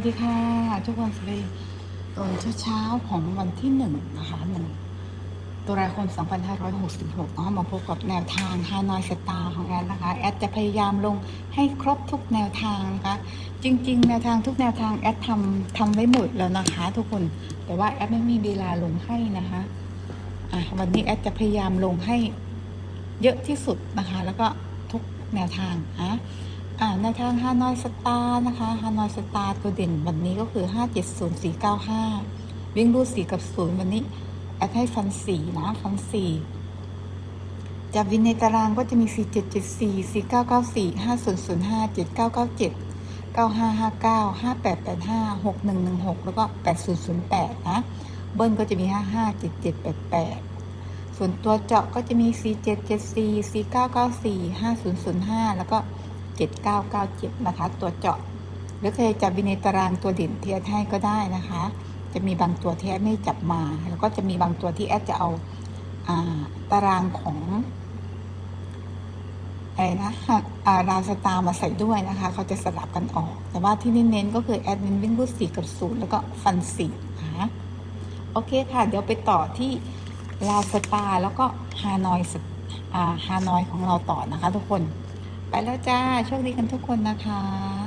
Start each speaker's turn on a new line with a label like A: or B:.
A: สวัสดีค่ะ ทุกคนสวัสดีตอนเช้าๆของวันที่หนึ่งนะคะหนึ่งตุลาคม 2566ก็มาพบกับแนวทางฮานอยสตาร์ของแอดนะคะ แอดจะพยายามลงให้ครบทุกแนวทางนะคะ จริง ๆ แนวทางทุกแนวทางแอดทำทำไว้หมดแล้วนะคะ ทุกคนแต่ว่าแอดไม่มีเวลาลงให้นะคะอะวันนี้แอดจะพยายามลงให้เยอะที่สุดนะคะ แล้วก็ทุกแนวทางอะ อ่าในทางฮานอยสตาร์นะคะฮานอยสตาร์ตัวเด่นวันนี้ก็คือ 570495 วิ่งรูดสีกับศูนย์วันนี้แอดให้ฟันสีนะ ฟันสีจับวินในตารางก็จะมี 4774 4994 5005 7997 9559 5885 6116 แล้วก็ 8008 นะ เบิ้ลก็จะมี 557788 ส่วนตัวเจาะก็จะมี 4774 4994 5005 แล้วก็ 7997 นะคะ ตัวเจาะ หรือใครจับวินตารางตัวเด่นเที่แอดให้ก็ได้นะคะ จะมีบางตัวที่แอดไม่จับมา แล้วก็จะมีบางตัวที่แอดจะเอาอาตารางของอะไรนะอ่าราวสตาร์มาใส่ด้วยนะคะ เขาจะสลับกันออก แต่ว่าที่เน้นๆก็คือแอดเน้นวิ่งรูดสีกับศูนย์แล้วก็ฟันสีนะะโอเคค่ะ เดี๋ยวไปต่อที่ราวสตาร์แล้วก็ฮานอยฮานอยของเราต่อนะคะทุกคน ไปแล้วจ้า โชคดีกันทุกคนนะคะ